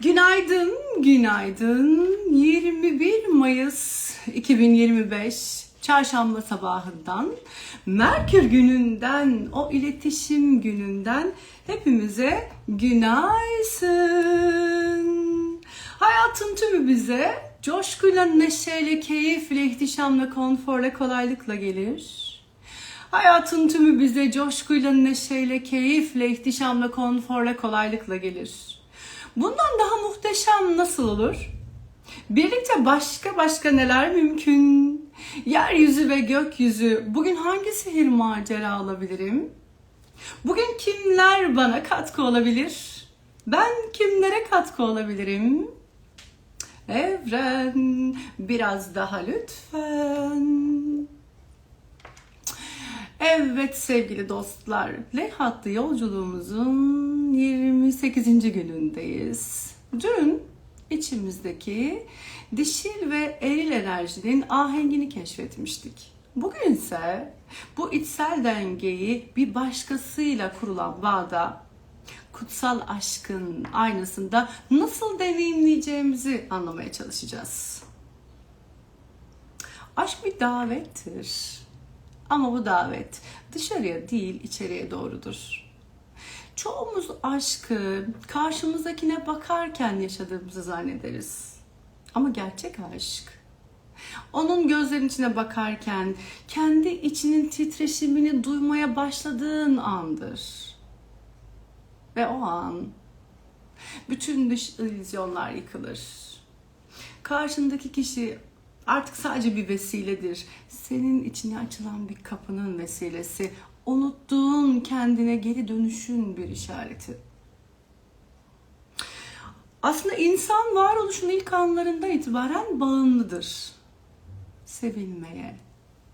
Günaydın, günaydın. 21 Mayıs 2025 Çarşamba sabahından Merkür gününden, o iletişim gününden hepimize günaysın. Hayatın tümü bize coşkuyla, neşeyle, keyifle, ihtişamla, konforla, kolaylıkla gelir. Hayatın tümü bize coşkuyla, neşeyle, keyifle, ihtişamla, konforla, kolaylıkla gelir. Bundan daha muhteşem nasıl olur? Birlikte başka başka neler mümkün? Yeryüzü ve gökyüzü bugün hangi sihir macera alabilirim? Bugün kimler bana katkı olabilir? Ben kimlere katkı olabilirim? Evren biraz daha lütfen. Evet sevgili dostlar, Lehatlı yolculuğumuzun 28. günündeyiz. Dün içimizdeki dişil ve eril enerjinin ahengini keşfetmiştik. Bugün ise bu içsel dengeyi bir başkasıyla kurulan bağda kutsal aşkın aynasında nasıl deneyimleyeceğimizi anlamaya çalışacağız. Aşk bir davettir. Ama bu davet dışarıya değil içeriye doğrudur. Çoğumuz aşkı karşımızdakine bakarken yaşadığımızı zannederiz. Ama gerçek aşk onun gözlerinin içine bakarken kendi içinin titreşimini duymaya başladığın andır. Ve o an bütün dış illüzyonlar yıkılır. Karşındaki kişi artık sadece bir vesiledir. Senin içine açılan bir kapının vesilesi. Unuttuğun kendine geri dönüşün bir işareti. Aslında insan varoluşun ilk anlarından itibaren bağımlıdır. Sevilmeye,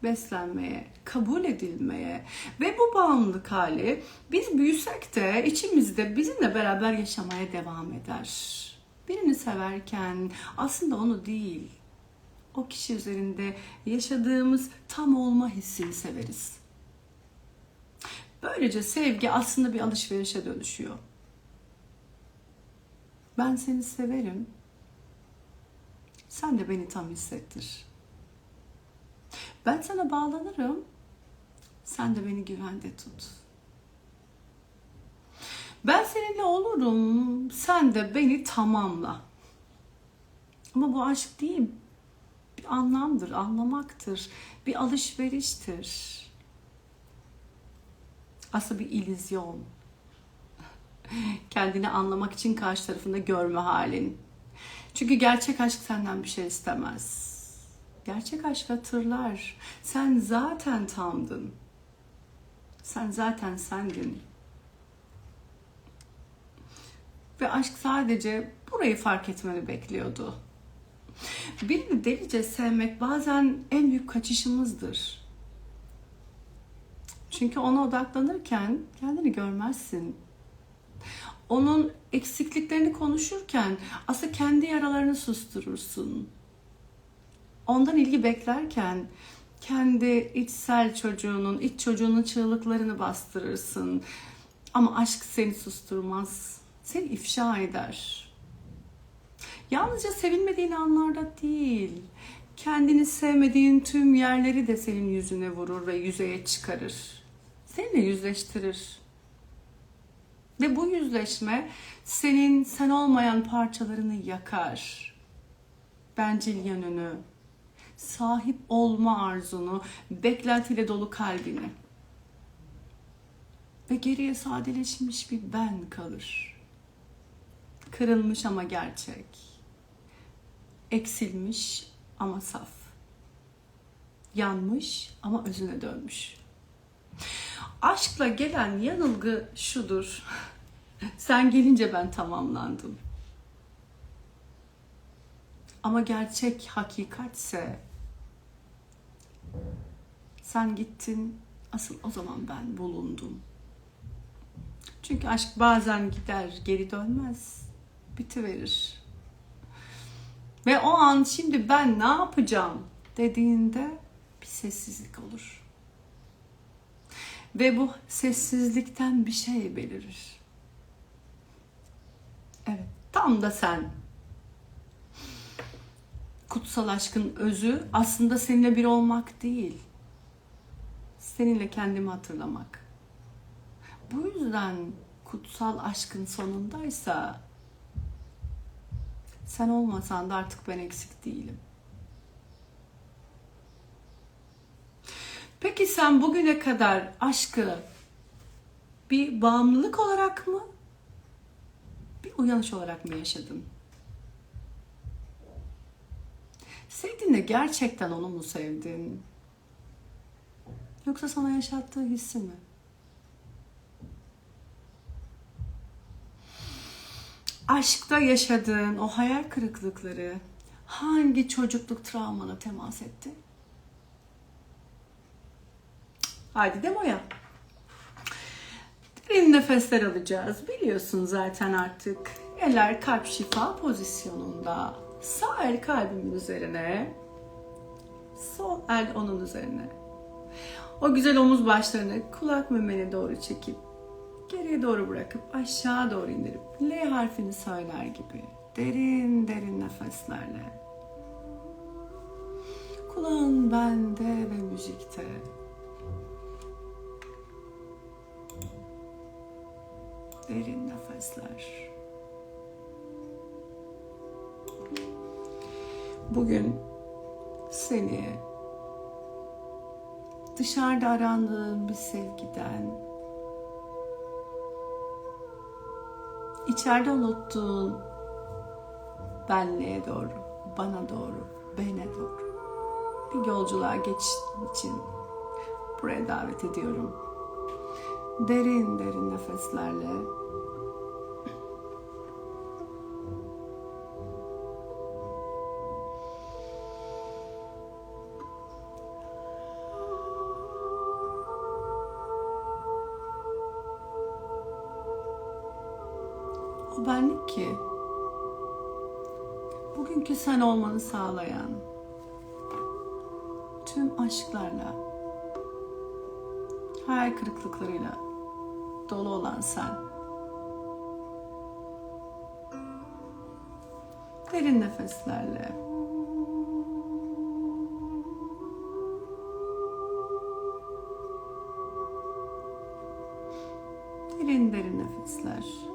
beslenmeye, kabul edilmeye ve bu bağımlılık hali biz büyüsek de içimizde bizimle beraber yaşamaya devam eder. Birini severken aslında onu değil, o kişi üzerinde yaşadığımız tam olma hissini severiz. Böylece sevgi aslında bir alışverişe dönüşüyor. Ben seni severim. Sen de beni tam hissettir. Ben sana bağlanırım. Sen de beni güvende tut. Ben seninle olurum. Sen de beni tamamla. Ama bu aşk değil bir anlamdır, anlamaktır, bir alışveriştir. Aslında bir illüzyon. Kendini anlamak için karşı tarafında görme halin. Çünkü gerçek aşk senden bir şey istemez. Gerçek aşk hatırlar. Sen zaten tamdın. Sen zaten sendin. Ve aşk sadece burayı fark etmeni bekliyordu. Birini delice sevmek bazen en büyük kaçışımızdır. Çünkü ona odaklanırken kendini görmezsin. Onun eksikliklerini konuşurken aslında kendi yaralarını susturursun. Ondan ilgi beklerken kendi içsel çocuğunun, iç çocuğunun çığlıklarını bastırırsın. Ama aşk seni susturmaz. Seni ifşa eder. Yalnızca sevilmediğin anlarda değil, kendini sevmediğin tüm yerleri de senin yüzüne vurur ve yüzeye çıkarır. Seninle yüzleştirir. Ve bu yüzleşme senin sen olmayan parçalarını yakar. Bencil yönünü, sahip olma arzunu, beklentiyle dolu kalbini. Ve geriye sadeleşmiş bir ben kalır. Kırılmış ama gerçek eksilmiş ama saf. Yanmış ama özüne dönmüş. Aşkla gelen yanılgı şudur. Sen gelince ben tamamlandım. Ama gerçek hakikatse sen gittin asıl o zaman ben bulundum. Çünkü aşk bazen gider geri dönmez. Bitiverir. Ve o an şimdi ben ne yapacağım dediğinde bir sessizlik olur. Ve bu sessizlikten bir şey belirir. Evet, Tam da sen. Kutsal aşkın özü aslında seninle bir olmak değil. Seninle kendimi hatırlamak. Bu yüzden kutsal aşkın sonundaysa sen olmasan da artık ben eksik değilim. Peki sen bugüne kadar aşkı bir bağımlılık olarak mı? Bir uyanış olarak mı yaşadın? Sevdiğinde gerçekten onu mu sevdin? Yoksa sana yaşattığı hissi mi? Aşkta yaşadığın o hayal kırıklıkları hangi çocukluk travmana temas etti? Haydi demoya. Derin nefesler alacağız. Biliyorsun zaten artık. Eller kalp şifa pozisyonunda. Sağ el kalbimin üzerine. Sol el onun üzerine. O güzel omuz başlarını kulak memene doğru çekip geriye doğru bırakıp aşağı doğru indirip L harfini söyler gibi derin derin nefeslerle. Kulağın bende ve müzikte. Derin nefesler. Bugün seni dışarıda arandığın bir sevgiden, içeride unuttuğun benliğe doğru, bana doğru, bene doğru bir yolculuğa geçiş için buraya davet ediyorum. Derin derin nefeslerle olmanı sağlayan tüm aşklarla hayal kırıklıklarıyla dolu olan sen. Derin nefeslerle derin derin nefesler.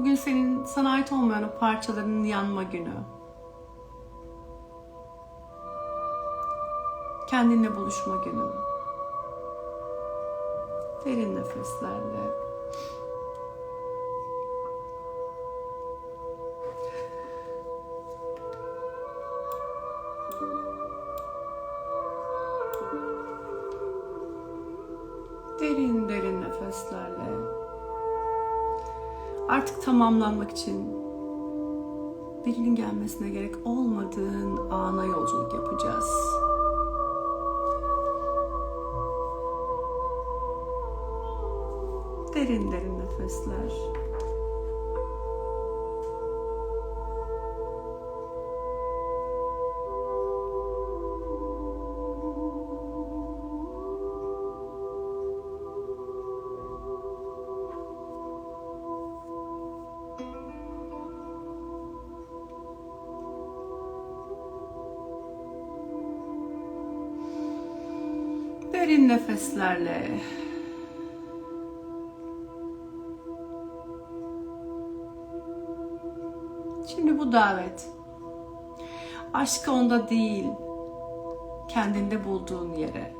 Bugün senin sana ait olmayan o parçaların yanma günü. Kendinle buluşma günü. Derin nefeslerle. Tamamlanmak için birinin gelmesine gerek olmadığın ana yolculuk yapacağız. Derin derin nefesler. Nefeslerle. Şimdi bu davet. Aşkı onda değil kendinde bulduğun yere.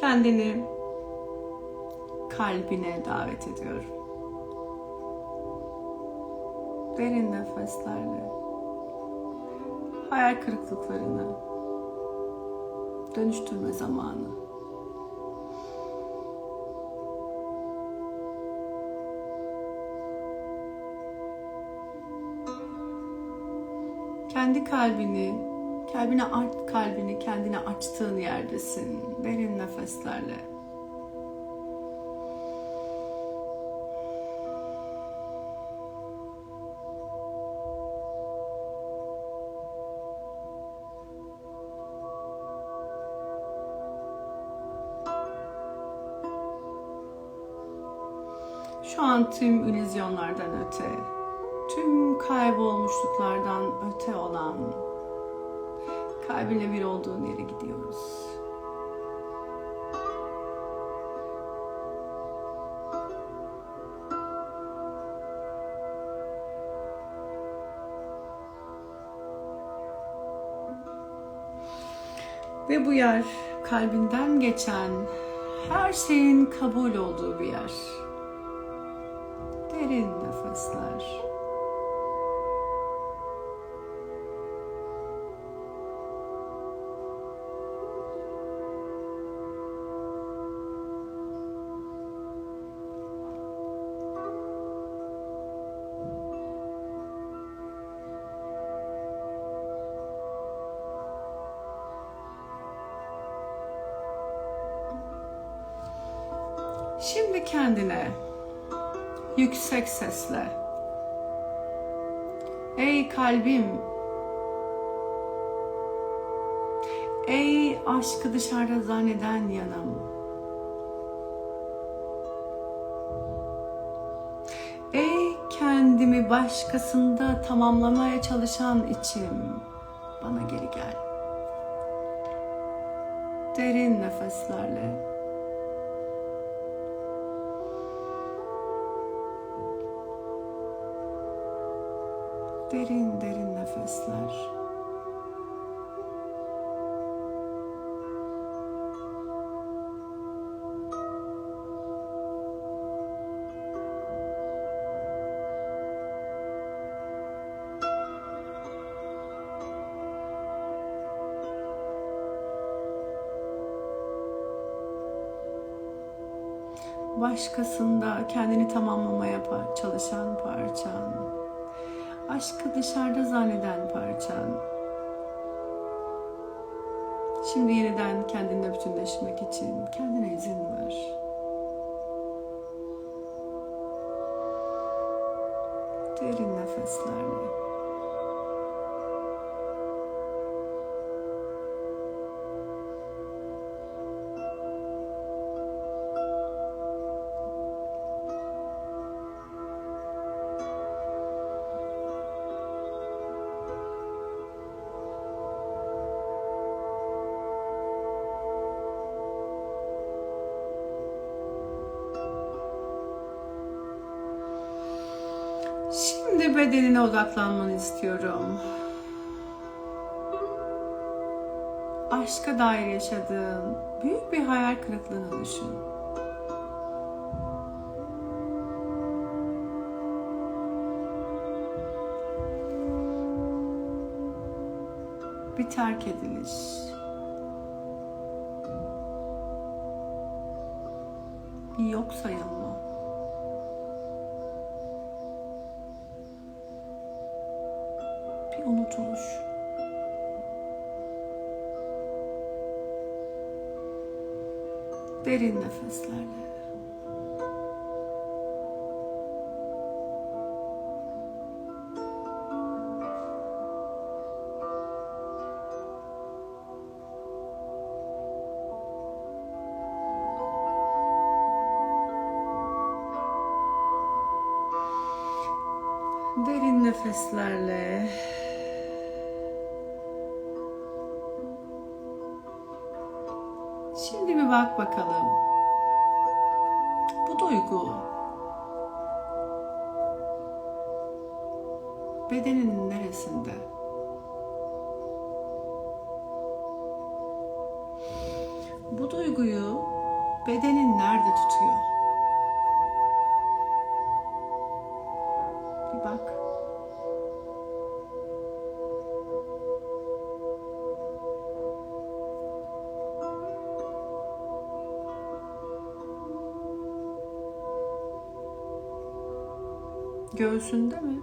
Kendini kalbine davet ediyorum. Derin nefeslerle hayal kırıklıklarını dönüştürme zamanı. Kendi kalbini Kalbine aç, kalbini kendine açtığın yerdesin. Derin nefeslerle. Tüm illüzyonlardan öte, tüm kaybolmuşluklardan öte olan kalbinle bir olduğun yere gidiyoruz. Ve bu yer kalbinden geçen her şeyin kabul olduğu bir yer. Nefesler. Şimdi kendine yüksek sesle. Ey kalbim Ey aşkı dışarıda zanneden yanım. Ey kendimi başkasında tamamlamaya çalışan içim bana geri gel. Derin nefeslerle Derin derin nefesler. Başkasında kendini tamamlamaya çalışan parçan aşkı dışarıda zanneden parçan. Şimdi yeniden kendinle bütünleşmek için kendine izin ver. Derin nefeslerle. Bedenine odaklanmanı istiyorum. Aşka dair yaşadığın büyük bir hayal kırıklığını düşün. Bir terk ediliş. Bir yok sayılma. Bir unutuluş. Derin nefeslerle. Derin nefeslerle bak bakalım. Bu duygu bedenin neresinde? Bu duyguyu bedenin nerede tutuyor? Göğsünde mi?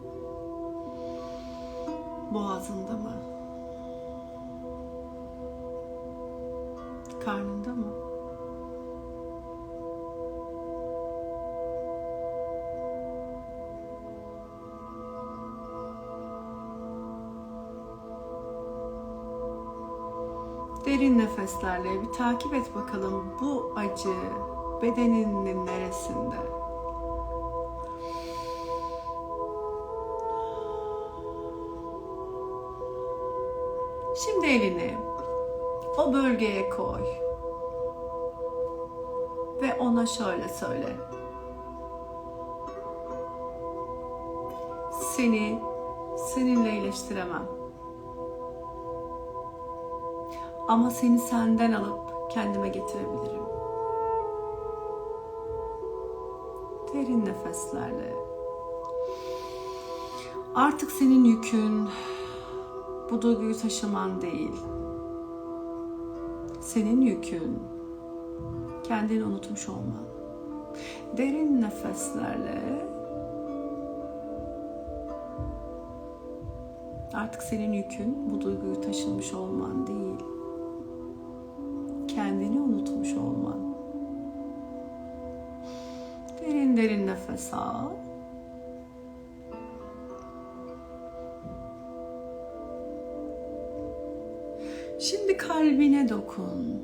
Boğazında mı? Karnında mı? Derin nefeslerle bir takip et bakalım bu acı bedeninin neresinde? O bölgeye koy. Ve ona şöyle söyle. Seni seninle iyileştiremem. Ama seni senden alıp kendime getirebilirim. Derin nefeslerle. Artık senin yükün bu duyguyu taşıman değil. Senin yükün kendini unutmuş olman. Derin nefeslerle artık senin yükün bu duyguyu taşımış olman değil. Kendini unutmuş olman. Derin derin nefes al. Dokun.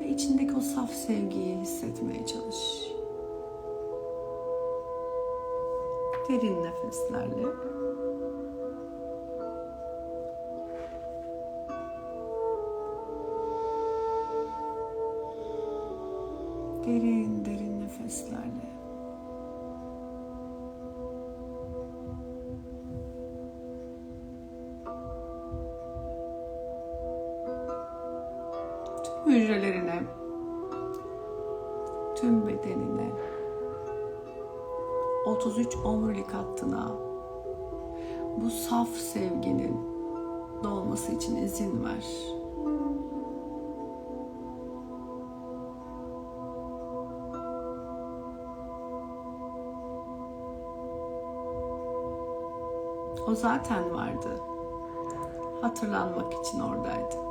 Ve içindeki o saf sevgiyi hissetmeye çalış. Derin nefeslerle. Derin derin nefeslerle. Tüm hücrelerine, tüm bedenine, 33 omurilik hattına bu saf sevginin dolması için izin ver. O zaten vardı. Hatırlanmak için oradaydı.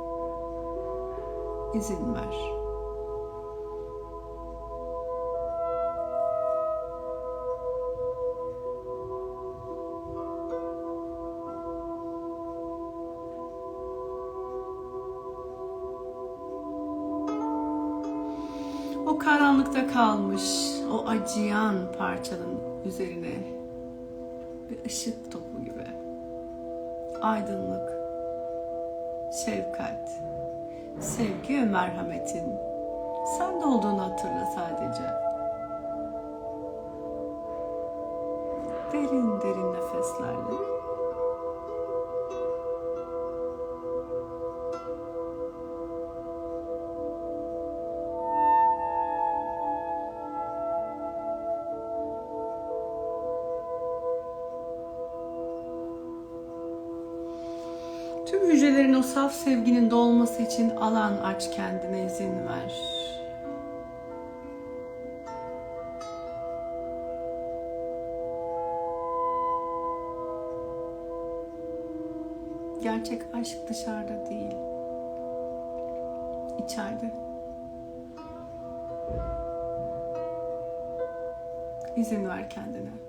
İzin ver. O karanlıkta kalmış, o acıyan parçanın üzerine bir ışık topu gibi. Aydınlık, şefkat, sevgi ve merhametin sen de olduğunu hatırla sadece. Tüm hücrelerin o saf sevginin dolması için alan aç kendine izin ver. Gerçek aşk dışarıda değil. İçeride. İzin ver kendine.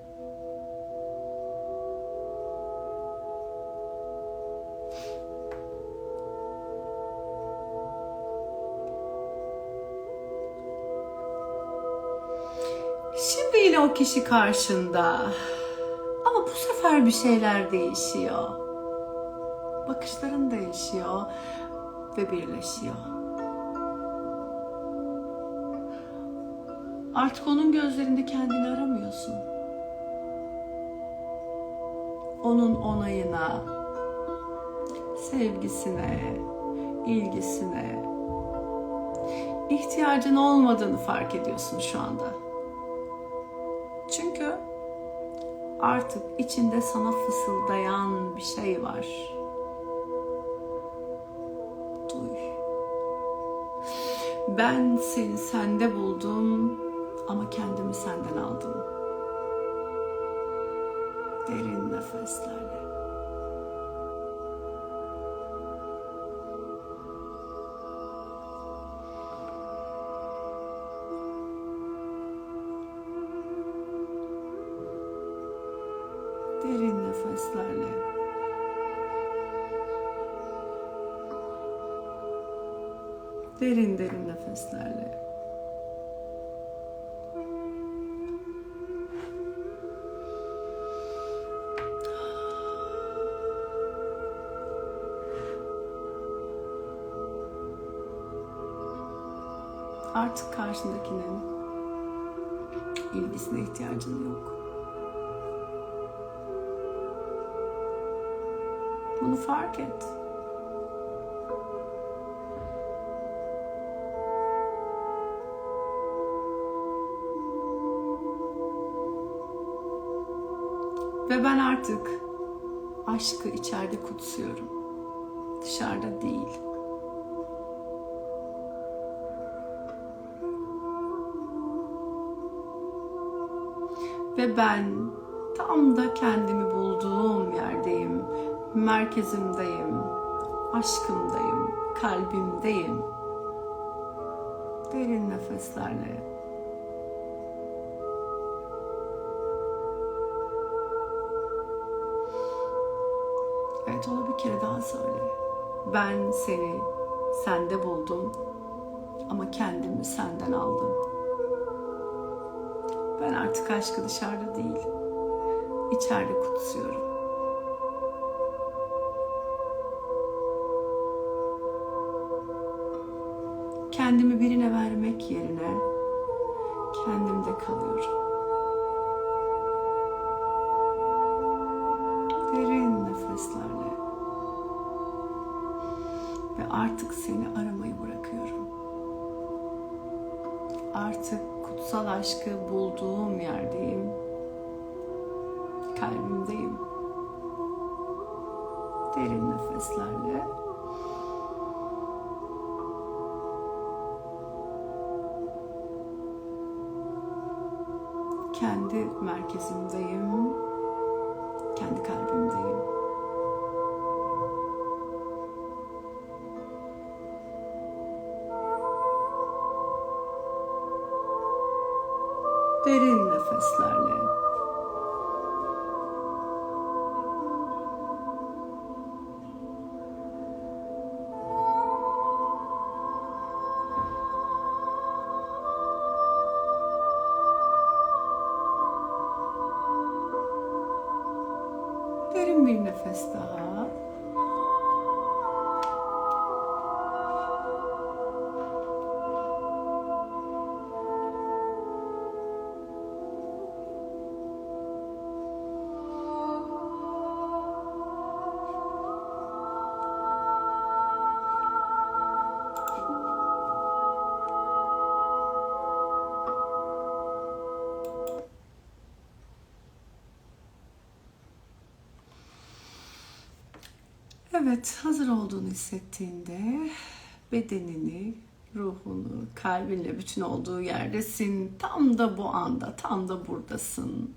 O kişi karşında. Ama bu sefer bir şeyler değişiyor. Bakışların değişiyor ve birleşiyor. Artık onun gözlerinde kendini aramıyorsun. Onun onayına, sevgisine, ilgisine ihtiyacın olmadığını fark ediyorsun şu anda. Artık içinde sana fısıldayan bir şey var. Duy. Ben seni sende buldum ama kendimi senden aldım. Derin nefeslerle. Artık karşındakinin ilgisine ihtiyacın yok. Bunu fark et. Ve ben artık aşkı içeride kutsuyorum. Dışarıda değil. Ve ben tam da kendimi bulduğum yerdeyim. Merkezimdeyim. Aşkımdayım. Kalbimdeyim. Derin nefeslerle. Evet onu bir kere daha söyle. Ben seni sende buldum ama kendimi senden aldım. Artık aşkı dışarıda değil, içeride kutsuyorum. Kendimi birine vermek yerine kendimde kalıyorum. Derin nefeslerle ve artık seni aramayı bırakıyorum. Artık kutsal aşkı bulduğum yerdeyim. Kalbimdeyim. Derin nefeslerle kendi merkezimdeyim. Kendi kalbimdeyim. Derin nefeslerle. Derin bir nefes daha. Hissettiğinde bedenini, ruhunu, kalbinle bütün olduğu yerdesin. Tam da bu anda, tam da buradasın.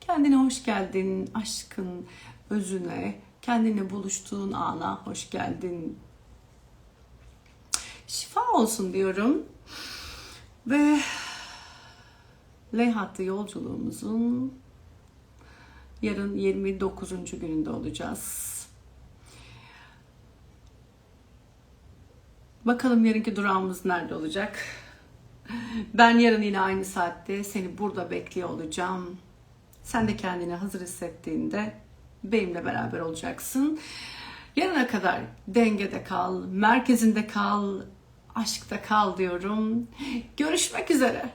Kendine hoş geldin, aşkın özüne, kendine buluştuğun ana hoş geldin. Şifa olsun diyorum. Ve L hattı yolculuğumuzun yarın 29. gününde olacağız. Bakalım yarınki durağımız nerede olacak? Ben yarın yine aynı saatte seni burada bekliyor olacağım. Sen de kendini hazır hissettiğinde benimle beraber olacaksın. Yarına kadar dengede kal, merkezinde kal, aşkta kal diyorum. Görüşmek üzere.